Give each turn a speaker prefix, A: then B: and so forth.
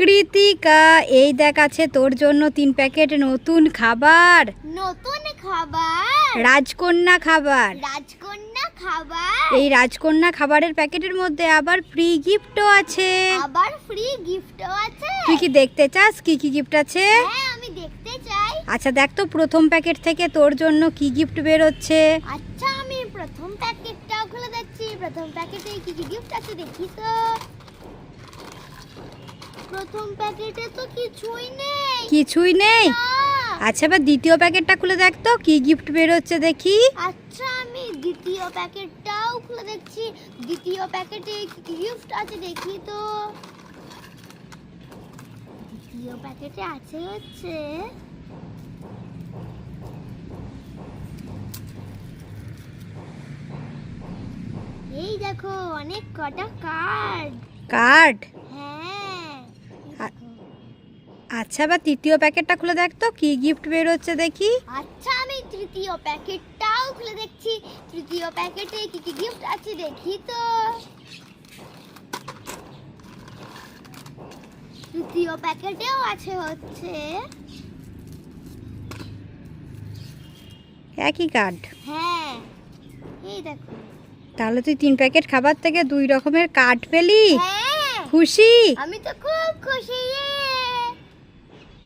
A: কৃতিকা এই দেখ আছে তোর জন্য তিন প্যাকেট নতুন খাবার।
B: নতুন খাবার?
A: রাজকন্যা খাবার।
B: রাজকন্যা খাবার?
A: এই রাজকন্যা খাবারের প্যাকেটের মধ্যে আবার ফ্রি গিফটও আছে।
B: আবার ফ্রি গিফটও আছে?
A: তুই কি দেখতে চাস? কি কি গিফট আছে?
B: হ্যাঁ আমি দেখতে চাই।
A: আচ্ছা দেখ তো প্রথম প্যাকেট থেকে তোর জন্য কি গিফট বেরোচ্ছে।
B: আচ্ছা আমি প্রথম প্যাকেটটাও খুলে দেখছি। প্রথম প্যাকেটে কি কি গিফট আছে দেখি তো। প্রথম প্যাকেটে তো কিছুই নেই।
A: কিছুই নেই? আচ্ছা এবার দ্বিতীয় প্যাকেটটা খুলে দেখ তো কি গিফট বেরোচ্ছে দেখি।
B: আচ্ছা আমি দ্বিতীয় প্যাকেটটাও খুলে দেখছি। দ্বিতীয় প্যাকেটে কি গিফট আছে দেখি তো। দ্বিতীয় প্যাকেটে আছে হচ্ছে এই দেখো অনেক কটা কার্ড
A: কার্ড
B: হ্যাঁ
A: আ- আচ্ছা এবার তৃতীয় প্যাকেটটা খুলে দেখ তো কি গিফট বেরোচ্ছে দেখি।
B: আচ্ছা আমি তৃতীয় প্যাকেটটাও খুলে দেখছি। তৃতীয় প্যাকেটে কি কি গিফট আছে দেখি তো। তৃতীয় প্যাকেটেও আছে হচ্ছে।
A: একই কার্ড
B: হ্যাঁ এই দেখো।
A: তাহলে তুই তিন প্যাকেট খাবার থেকে দুই রকমের কার্ড পেলি?
B: হ্যাঁ।
A: খুশি?
B: আমি তো খুব খুশি ইয়ে!